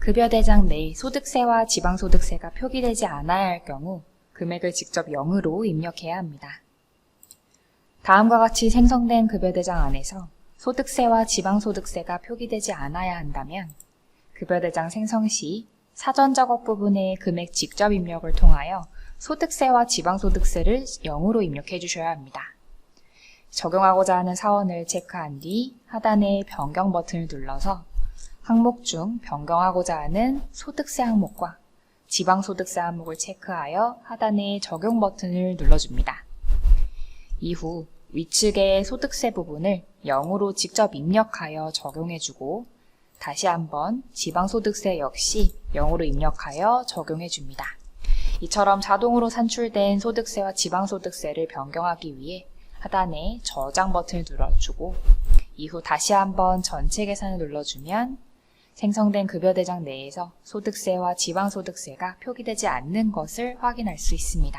급여대장 내 소득세와 지방소득세가 표기되지 않아야 할 경우 금액을 직접 0으로 입력해야 합니다. 다음과 같이 생성된 급여대장 안에서 소득세와 지방소득세가 표기되지 않아야 한다면 급여대장 생성 시 사전 작업 부분의 금액 직접 입력을 통하여 소득세와 지방소득세를 0으로 입력해 주셔야 합니다. 적용하고자 하는 사원을 체크한 뒤 하단의 변경 버튼을 눌러서 항목 중 변경하고자 하는 소득세 항목과 지방소득세 항목을 체크하여 하단의 적용 버튼을 눌러줍니다. 이후 위측의 소득세 부분을 0으로 직접 입력하여 적용해주고 다시 한번 지방소득세 역시 0으로 입력하여 적용해줍니다. 이처럼 자동으로 산출된 소득세와 지방소득세를 변경하기 위해 하단에 저장 버튼을 눌러주고 이후 다시 한번 전체 계산을 눌러주면 생성된 급여대장 내에서 소득세와 지방소득세가 표기되지 않는 것을 확인할 수 있습니다.